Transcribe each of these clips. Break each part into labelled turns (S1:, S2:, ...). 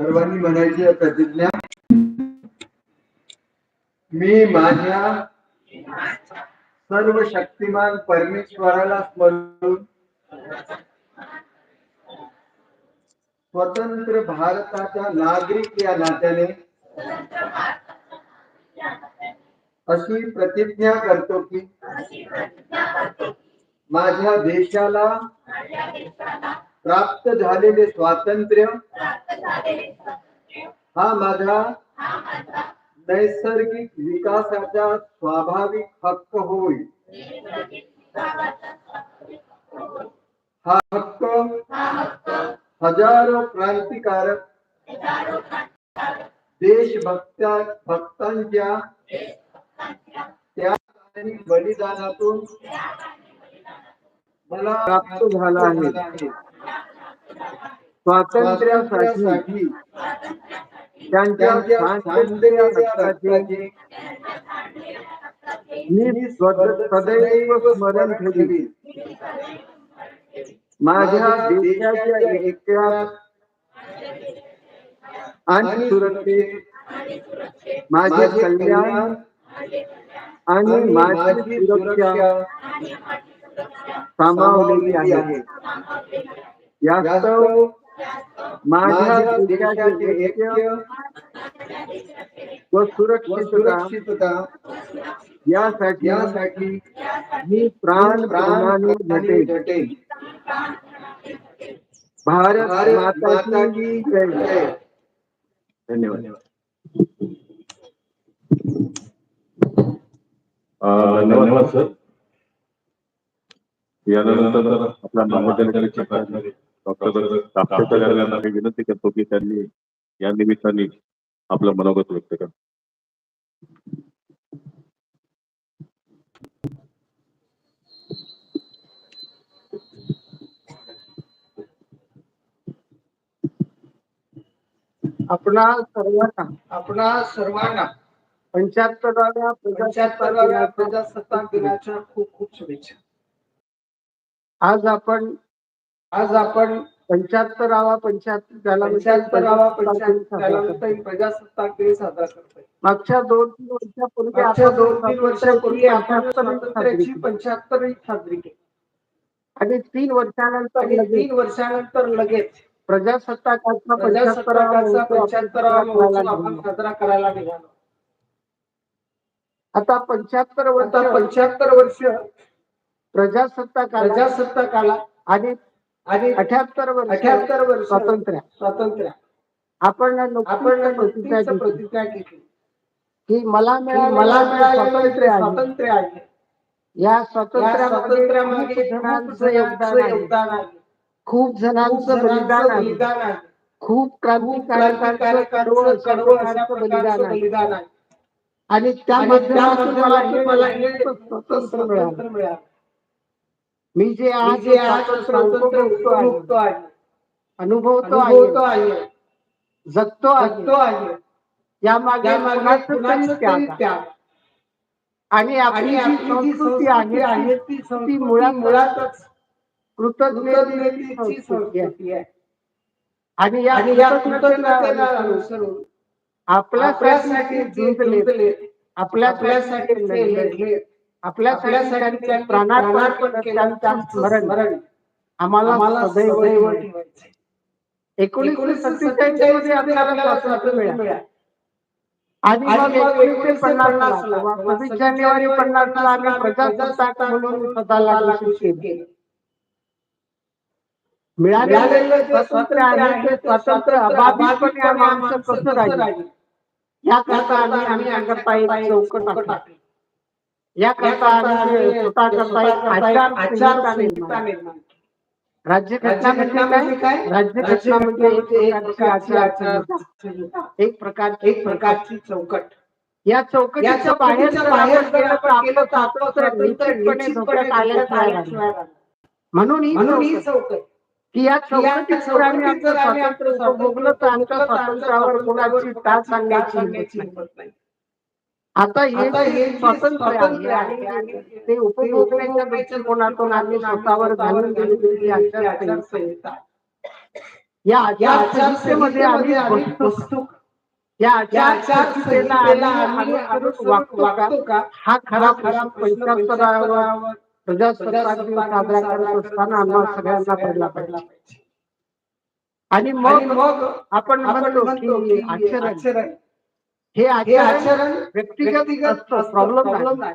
S1: सर्वांनी म्हणायची प्रतिज्ञा मी माझ्या सर्व शक्तिमान परमेश्वराला स्मरून स्वतंत्र भारताच्या नागरिक या नात्याने अशी प्रतिज्ञा करतो की माझ्या देशाला प्राप्त झालेले स्वातंत्र्य हा माझा नैसर्गिक विकासाचा स्वाभाविक हक्क हा हक्क हजारो क्रांतिकारक देशभक्त्या भक्तांच्या आणि बलिदानातून मला
S2: प्राप्त झाला आहे. स्वातंत्र्यासाठी. त्यांच्या शांततेच्या मी सदैव स्मरण ठेवीन. माझ्या देशाच्या एकट्यात आणि सुरक्षेत माझे कल्याण आणि माझी सुरक्षा सामावलेली आहे. यास्तव माझ्या देशाचे ऐक्य व
S1: व
S2: सुरक्षितता
S1: सुरक्षितता
S2: यासाठी
S1: यासाठी
S2: मी प्राण प्राणाने
S1: प्राणाने
S2: झटेन
S1: झटेन.
S2: भारत
S1: भारत
S2: माता की जय।
S1: जय.
S2: धन्यवाद।
S3: धन्यवाद सर। यानंतर आपल्या महाविद्यालयाचे प्राचार्य डॉक्टर यांना मी विनंती करतो की त्यांनी या निमित्ताने आपलं मनोगत व्यक्त करा.
S2: आपणा सर्वांना
S4: आपणा सर्वांना
S2: पंच्याहत्तराव्या प्रजासत्ताक
S4: दिनाच्या खूप खूप शुभेच्छा.
S2: आज आपण
S4: आज आपण
S2: पंच्याहत्तरावा पंच्याहत्तर त्याला
S4: पंच्याहत्तरावा
S2: प्रजासत्ताक करतो.
S4: पंच्याहत्तरावा प्रजासत्ताक दिन साजरा करतोय
S2: मागच्या दोन तीन वर्षापूर्वी
S4: मागच्या
S2: आपण
S4: दोन तीन वर्षापूर्वी आपण स्वातंत्र्याची. पंच्याहत्तरी साजरी केली
S2: आणि तीन वर्षानंतर
S4: तीन वर्षानंतर लगेच
S2: प्रजासत्ताकाचा
S4: प्रजासत्ताकाचा पंच्याहत्तरावा महोत्सव आपण साजरा करायला निघालो
S2: आता पंच्याहत्तर
S4: आता
S2: वर्ष
S4: पंच्याहत्तर वर्ष
S2: प्रजासत्ताकाला
S4: प्रजासत्ताकाला
S2: आणि
S4: आणि
S2: अठ्याहत्तर वर्ष.
S4: अठ्याहत्तर वर्ष
S2: स्वातंत्र्य.
S4: स्वातंत्र्य.
S2: आपण
S4: आपण
S2: प्रतिज्ञा घेतली. की मला
S4: की
S2: मिळालेलं
S4: मला मिळालेलं
S2: स्वातंत्र्य.
S4: स्वातंत्र्य आहे.
S2: या
S4: या
S2: स्वातंत्र्यामध्ये जणांचं योगदान आहे.
S4: योगदान आहे.
S2: खूप जणांचं बलिदान आहे. खूप बलिदान आहे. आणि त्या मला
S4: हे
S2: स्वातंत्र्य मिळालं.
S4: स्वातंत्र्य मिळालं.
S2: मी जे आज
S4: जे आज
S2: स्वातंत्र्य
S4: स्वातंत्र्य
S2: उपभोगतो आहे, अनुभवतो
S4: अनुभवतो
S2: आहे. जगतो
S4: जगतो
S2: आहे.
S4: आहे.
S2: त्याग आणि आपली
S4: आणि
S2: संस्कृती आहे
S4: आहे
S2: ती
S4: संस्कृती
S2: मुळात
S4: मुळातच
S2: कृतज्ञतेची संस्कृती आहे. आणि या
S4: आणि या
S2: कृतज्ञतेला अनुसरून आपल्यासाठी
S4: आपल्यासाठी
S2: लढले. आपल्यासाठी स्मरण. आम्हाला सदैव ठेवायचं. एकोणीसशे सत्तेचाळीस आपल्याला आणि
S4: आणि
S2: सव्वीस जानेवारी पन्नास ला आम्ही प्रजासत्ताक म्हणून स्वतःला घोषित केलं. मिळालेलं स्वातंत्र्य आहे ते स्वातंत्र्य अबाधितपणे आमचं कसं राहील? याकरता आम्ही एक चौकट टाकली. याकरता आम्ही स्वतःकरता एक आचार संहिता निर्माण केली. राज्यघटना म्हणजे काय राज्यघटना म्हणजे एक आचार संहिता. एक प्रकारची
S4: एक प्रकारची चौकट
S2: या चौकटीच्या बाहेर
S4: बाहेर
S2: तर आपलं. म्हणून ही चौकट की या चौकटीत जर आम्ही आमचं स्वातंत्र्य तर आमच्या
S4: स्वातंत्र्य
S2: स्वातंत्र्यावर कोणाची सांगण्याची हिंमत नाही. आता हे
S4: हे
S2: स्वातंत्र्य आहे आणि ते उपभोगण्याच्या दृष्टिकोनातून आम्ही स्वतःवर घालून आचारसंहिता. या आचारसंहितेमध्ये आम्ही
S4: का?
S2: या आचारसंहितेला आम्ही वागतो का? हा खरा
S4: खरा
S2: पंच्याहत्तरावा प्रजासत्ताक दिन साजरा करत असताना सगळ्यांना पडला पाहिजे. आणि मग
S4: मग
S2: आपण
S4: आपण
S2: म्हणतो की आचरण. हे आचरण व्यक्तिगत प्रॉब्लेम नाही.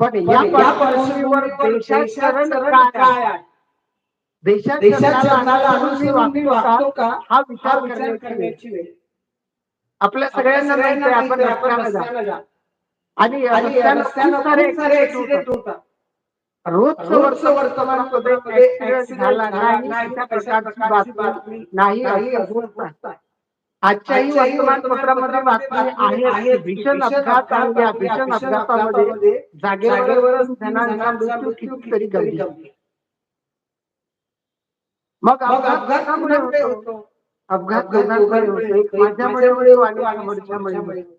S2: पण या पार्श्वभूमीवर देशाचरण काय आहे? अनुसरून वागतो का? हा विचार करण्याची वेळ. आपल्या सगळ्यांना माहिती आपण जा. आणि
S4: ऍक्सिडेंट
S2: होतात. रोजचं वर्तमानपत्रामध्ये accident झाला नाही
S4: नाही,
S2: अशा आजच्याही वर्तमानपत्रामध्ये बातमी आहे भीषण अपघात आणि या भीषण अपघातामध्ये जागेवरच जणांचा मृत्यू कितीतरी गंभीर मग अपघात होतो
S4: होतो
S2: अपघात होतो एक
S4: होतो.
S2: माझ्यामुळे होतो
S4: होतो
S2: आणि समोरच्यामुळे होतो.
S4: होतो.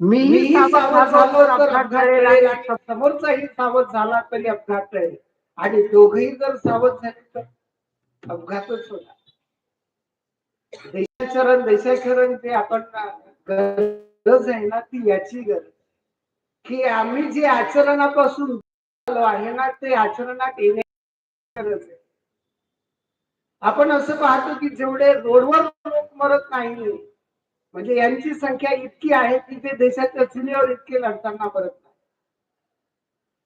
S2: मीही सावध झालो अपघात आणि
S4: समोरचाही सावध झाला तरी अपघात टळेल आणि दोघेही जर सावध झाले तर अपघातच होणार देशाचरण देशाचरण ते आपण गरज आहे ना ती याची गरज. की आम्ही जे आचरणापासून आलो आहे ना ते आचरणात येण्याची गरज आहे. आपण असं पाहतो की जेवढे रोडवर लोक मरत नाही म्हणजे यांची संख्या इतकी आहे की ते देशाच्या सीमेवर इतके लढताना मरत नाही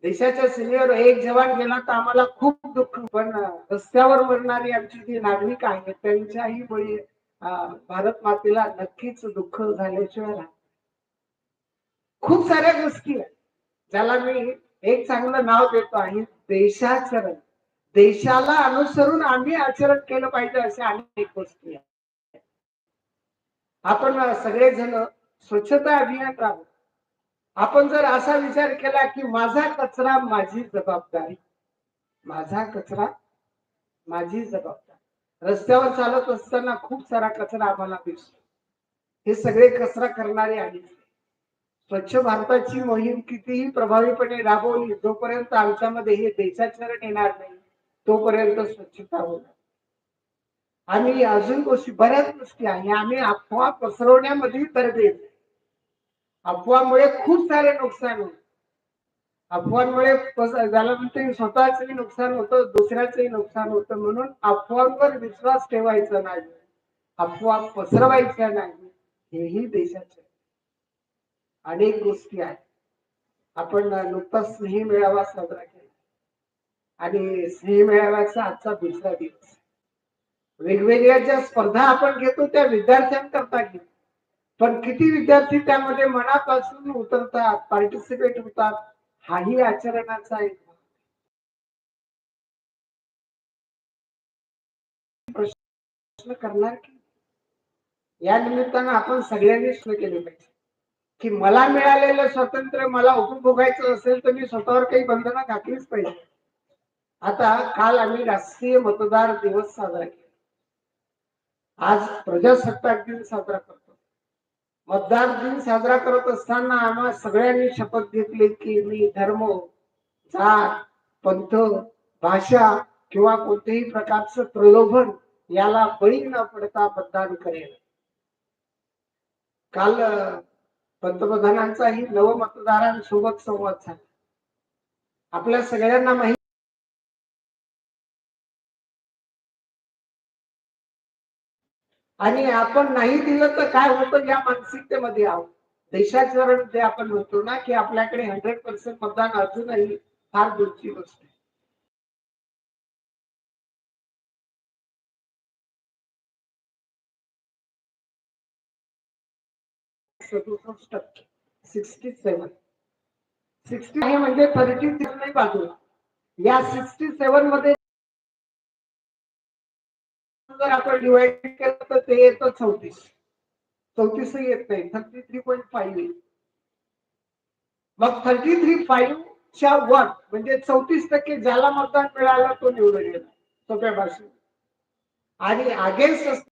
S4: देशाच्या सीमेवर एक जवान गेला तर आम्हाला खूप दुःख पण रस्त्यावर मरणारी आमची जी नागरिक आहेत त्यांच्याही बळी भारत मातेला नक्कीच दुःख झाल्याशिवाय राहत खूप साऱ्या गोष्टी आहेत. ज्याला मी एक चांगलं नाव देतो आहे देशाचरण. देशाला अनुसरून आम्ही आचरण केलं पाहिजे अशा अनेक गोष्टी आहेत. आपण सगळेजण स्वच्छता अभियान राहू आपण जर असा विचार केला की माझा कचरा माझी जबाबदारी. माझा कचरा माझी जबाबदारी. रस्त्यावर चालत असताना खूप सारा कचरा आम्हाला दिसतो. हे सगळे कचरा करणारे आहेत. स्वच्छ भारताची मोहीम कितीही प्रभावीपणे राबवली जोपर्यंत आमच्यामध्ये हे देशाचरण येणार नाही तोपर्यंत स्वच्छता होणार आम्ही अजून गोष्टी बऱ्याच गोष्टी आहे. आम्ही अफवा पसरवण्यामध्ये तरबेज आहे. अफवामुळे खूप सारे नुकसान होते. अफवांमुळे पस- ज्याला स्वतःचंही नुकसान होतं दुसऱ्याचंही नुकसान होतं म्हणून अफवांवर विश्वास ठेवायचा नाही. अफवा पसरवायच्या नाही. हेही देशाचे अनेक गोष्टी आहेत. आपण नुकताच स्नेही मेळावा साजरा केला. आणि स्नेही मेळाव्याचा आजचा दुसरा दिवस. वेगवेगळ्या ज्या स्पर्धा आपण घेतो त्या विद्यार्थ्यांकरता घेतो. पण किती विद्यार्थी त्यामध्ये मनापासून उतरतात पार्टिसिपेट होतात हाही आचरणाचा एक भाग. प्रश्न करणार की या निमित्तानं आपण सगळ्यांनी प्रश्न केले पाहिजे. की मला मिळालेलं स्वातंत्र्य मला उपभोगायचं असेल तर मी स्वतःवर काही बंधनं घातलीच पाहिजे. आता काल आम्ही राष्ट्रीय मतदार दिवस साजरा केला. आज प्रजासत्ताक दिन साजरा करतो. मतदार दिन साजरा करत असताना आम्हा सगळ्यांनी शपथ घेतली की मी धर्म जात पंथ भाषा किंवा कोणत्याही प्रकारचं प्रलोभन याला बळी न पडता मतदान करेल काल पंतप्रधानांचाही नव मतदारांसोबत संवाद झाला. आपल्या सगळ्यांना माहिती आणि आपण नाही दिलं तर काय होतं या मानसिकतेमध्ये आहोत? देशाचरण जे आपण म्हणतो ना की आपल्याकडे हंड्रेड पर्सेंट मतदान अजूनही फार दूरची गोष्ट आहे सदुसष्ट टक्के सिक्स्टी सेवन सिक्स्टी म्हणजे थर्टी नाही बाजूला. या सिक्स्टी सेवनमध्ये जर आपण डिवाइड केलं तर ते येतं चौतीस. चौतीस येत नाही. थर्टी थ्री पॉईंट फाईव्ह येईल. मग थर्टी थ्री फाईव्ह च्या वर म्हणजे चौतीस टक्के ज्याला मतदान मिळालं तो निवडून येणार. सोप्या भाषेत. आणि अगेन्स्ट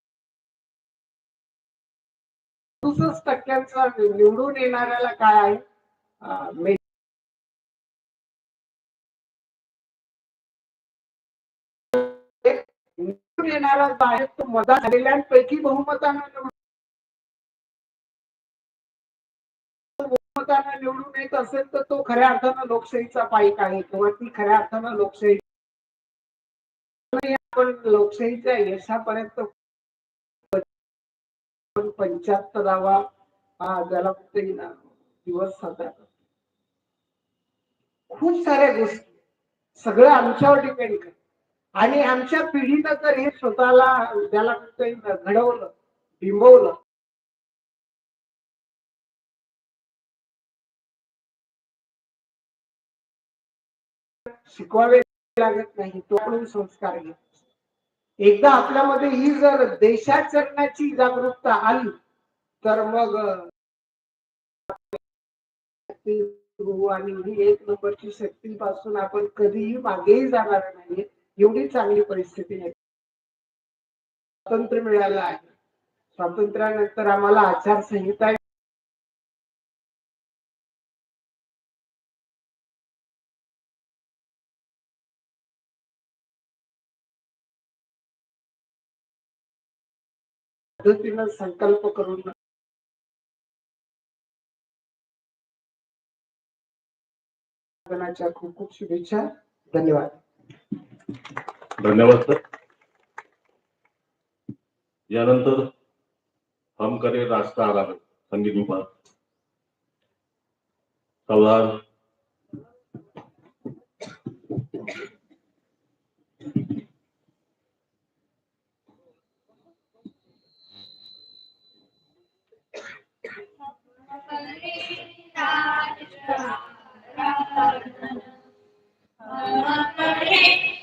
S4: टक्क्यांचा निवडून येणाऱ्याला काय आहे? येणारा बाहेर तो मदा झालेल्यांपैकी बहुमतानं बहुमतानं निवडून येत असेल तर तो खऱ्या अर्थानं लोकशाहीचा पाईक आहे किंवा ती खऱ्या अर्थानं लोकशाही आपण लोकशाहीच्या यशापर्यंत पंच्याहत्तरावा हा ज्याला म्हणता येईल ना, दिवस साजरा करतो. खूप साऱ्या गोष्टी. सगळं आमच्यावर डिपेंड करत. आणि आमच्या पिढीनं जर हे स्वतःला त्याला घडवलं बिंबवलं शिकवावे लागत नाही तो पण संस्कार घेत एकदा आपल्यामध्ये ही जर देशात चढण्याची जागरूकता आली तर मग आणि ही एक नंबरची शक्तीपासून आपण कधीही मागेही जाणार नाही एवढी चांगली परिस्थिती आहे स्वातंत्र्य मिळालं आहे. स्वातंत्र्यानंतर आम्हाला आचारसंहिता पद्धतीनं संकल्प करून खूप खूप शुभेच्छा. धन्यवाद.
S3: धन्यवाद सर. यानंतर हम करे रास्ता आला संगीत विभाग. सावधान
S5: मनसे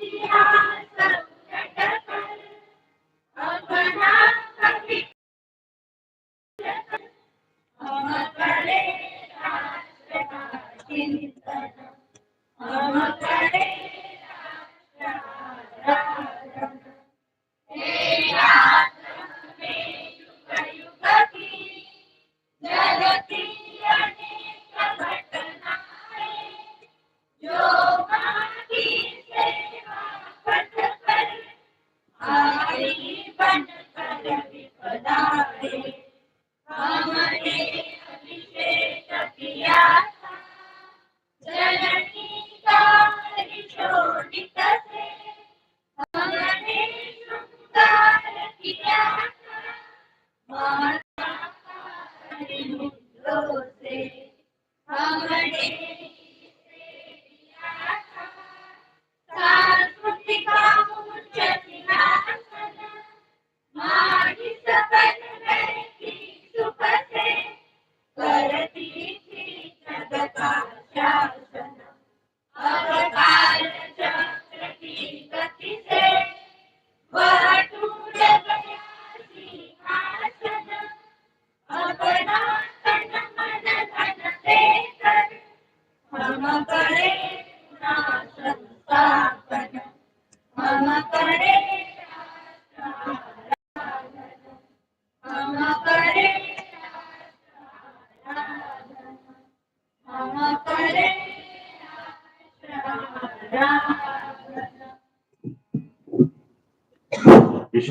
S5: जीवन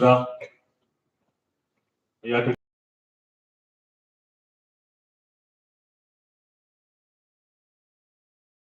S3: Shiva.